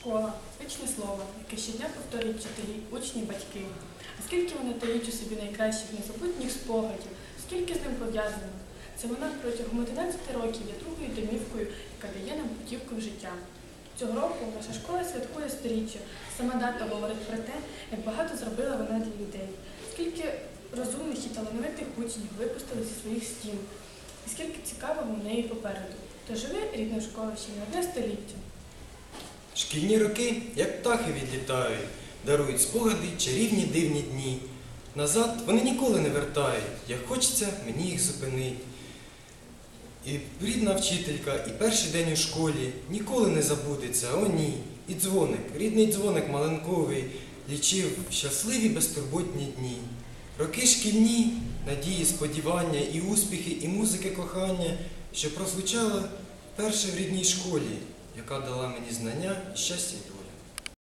Школа звичне слово, яке щодня повторюють вчителі, учні, батьки. А скільки воно таїть у собі найкращих незабутніх спогадів, скільки з ним пов'язано? Це вона протягом 11 років є другою домівкою, яка дає нам путівку в життя. Цього року наша школа святкує сторіччя. Сама дата говорить про те, як багато зробила вона для людей. Скільки розумних і талановитих учнів випустили зі своїх стін, і скільки цікавого у неї попереду. То живе рідна школа ще не одне століття. Шкільні роки, як птахи відлітають, дарують спогади чарівні дивні дні. Назад вони ніколи не вертають, як хочеться мені їх зупинити. І рідна вчителька, і перший день у школі ніколи не забудеться, о ні. І дзвоник, рідний дзвоник маленковий, лічив щасливі безтурботні дні. Роки шкільні, надії, сподівання, і успіхи, і музики кохання, що прозвучала вперше в рідній школі, яка дала мені знання, щастя й долю.